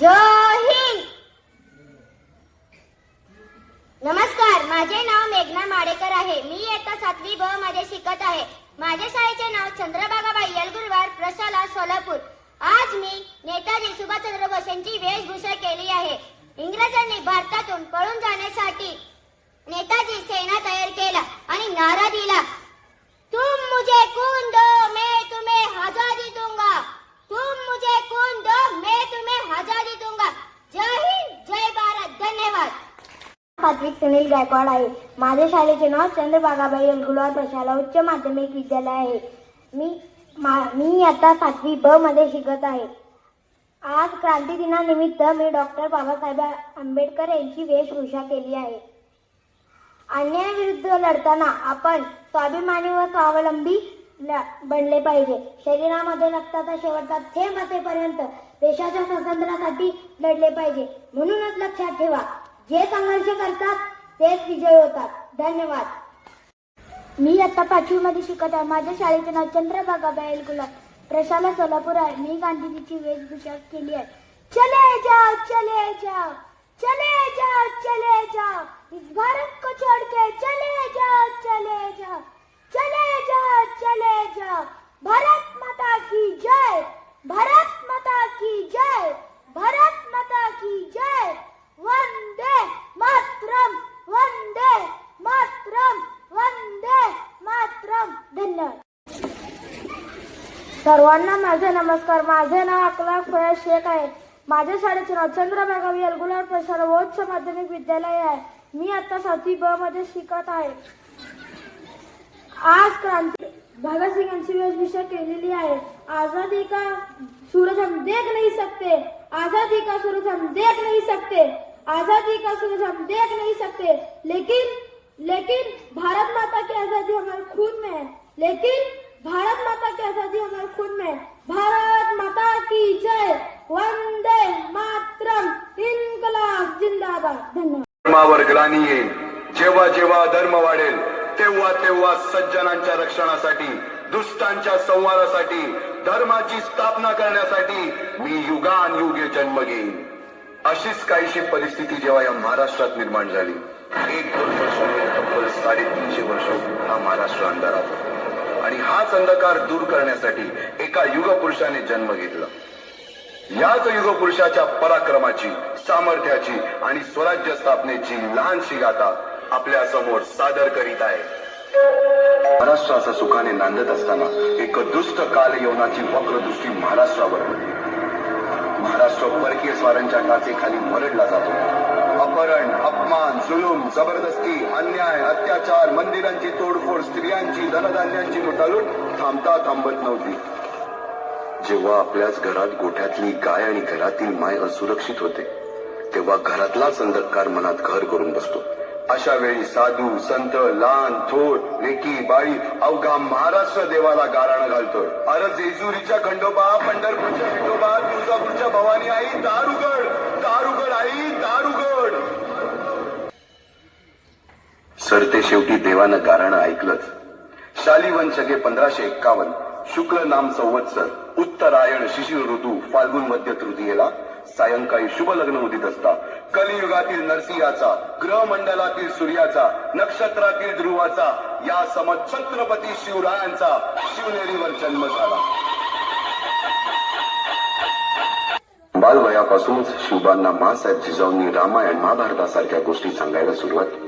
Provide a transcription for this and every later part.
जय हिंद! नमस्कार माझे नाव मेघना माडेकर आहे. मी इयत्ता सातवी ब मध्ये शिकत आहे. माझ्या शाळेचे नाव चंद्रभागाबाई यलगुरवार प्रशाला सोलापूर. आज मी नेताजी सुभाषचंद्र बोस यांची वेशभूषा केली आहे. इंग्रजांनी भारतातून पळून जाण्यासाठी नेताजी सेना तयार केला आणि नारा दिला. तुम मुझे खून दो मैं तुम्हें आजादी दूंगा तुम मुझे खून दो मैं तुम्हें आजादी दूंगा जय हिंद जय भारत धन्यवाद सात्विक सुनील गायकवाड आहे. माझ्या शाळेचे नाव चंद्रबागाबाई अलगुलवार प्रशाला उच्च माध्यमिक विद्यालय आहे. मी मा- मी आता सातवी ब मध्ये शिकत आहे. आज क्रांती दिनानिमित्त मी डॉक्टर बाबासाहेब आंबेडकर यांची वेशभूषा केली आहे. अन्यायाविरुद्ध लढताना आपण स्वाभिमानी व स्वावलंबी ल- बनले पाहिजे. शरीरामध्ये रक्ताचा शेवटचा थेंब असेपर्यंत देशाच्या स्वातंत्र्यासाठी लढले पाहिजे. म्हणूनच लक्षात ठेवा जे संघर्ष करतात तेच विजय होतात. धन्यवाद. मी आता पाचवी मध्ये शिकत आहे. माझ्या शाळेचे नाव चंद्रबागा बायल गुलाब. प्रशाला सोलापूर आहे. मी गांधीजीची वेशभूषा केली आहे. चले जाओ चले जाओ. चले जाओ चले जाओ. इस भारत को छोड़ के चले जाओ चले जाओ चले जाओ चले जाओ भारत माता की जय भारत माता की जय भारत माता की जय वंदे मातरम वंदे मातरम वंदे मातरम धन्यवाद सर्वांना माझे नमस्कार. माझे नाव अकला फयाज शेख आहे. माझ्या शाळेचे नाव चंद्रभागावी अलगुलार प्रसार उच्च माध्यमिक विद्यालय आहे. मी आता सातवी ब मध्ये शिकत आहे. आज क्रांती भगतसिंग यांची वेशभूषा केलेली आहे. आझादी का सूरज हम देख नहीं सकते? आजादी का सूरज हम देख नहीं सकते? आजादी का सूरज हम देख नहीं सकते? लेकिन लेकिन भारत माता की आजादी हमारे खून में है. लेकिन भारत माता की आजादी हमारे खून में भारत माता की जय। वंदे मातरम। इनकलाब जिंदाबाद। धन्यवाद। धर्मावर ग्लानी येईल जेव्हा जेव्हा धर्म वाढेल तेव्हा तेव्हा सज्जनांच्या रक्षणासाठी दुष्टांच्या संवारासाठी धर्माची स्थापना करण्यासाठी मी युगान युगे जन्म घेईन. अशीच काहीशी परिस्थिती जेव्हा या महाराष्ट्रात निर्माण झाली. एक दोन वर्ष तब्बल साडेतीनशे वर्ष हा महाराष्ट्र अंधारात होता. आणि हाच अंधकार दूर करण्यासाठी एका युगपुरुषाने जन्म घेतला. याच युगपुरुषाच्या पराक्रमाची सामर्थ्याची आणि स्वराज्य स्थापनेची लहानशी गाथा आपल्यासमोर सादर करीत आहे. महाराष्ट्र सुखाने नांदत असताना एक दुष्ट काल यवनाची वक्रदृष्टी महाराष्ट्रावर महाराष्ट्र परकीय स्वारांच्या टाचेखाली मरडला जातो. अपहरण अपमान जुलूम जबरदस्ती अन्याय अत्याचार मंदिरांची तोडफोड स्त्रियांची धनधान्यांची लुटालूट थांबता थांबत नव्हती. जेव्हा आपल्याच घरात गोठ्यातली गाय आणि घरातील माय असुरक्षित होते तेव्हा घरातलाच अंधकार मनात घर करून बसतो. अशा वेळी साधू संत लहान थोर लेकी बाळी अवघा महाराष्ट्र देवाला गाराणं घालतोय. अरे जेजुरीच्या खंडोबा पंढरपूरच्या विठोबा तुळजापूरच्या भवानी आई दारुगड दारुगड आई दारुगड. सरते शेवटी देवानं गाराणं ऐकलंच शालिवन शके पंधराशे एक्कावन्न शुक्ल नाम संवत्सर उत्तरायण शिशिर ऋतू फाल्गुन मध्य तृतीयेला सायंकाळी शुभ लग्न उदित असता कलियुगातील नरसिंहाचा ग्रहमंडलातील सूर्याचा नक्षत्रातील ध्रुवाचा या सम छत्रपती शिवरायांचा शिवनेरीवर जन्म झाला बालवयापासूनच शिवबांना मासाहेब जिजाऊंनी रामायण महाभारतासारख्या गोष्टी सांगायला सुरुवात केली.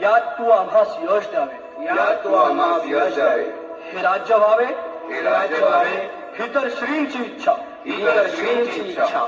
यात तू आम्हास यश द्यावे यात तू आम्हास यश द्यावे हे राज्य व्हावे हे राज्य व्हावे ही तर श्रींची इच्छा ही तर श्रींची इच्छा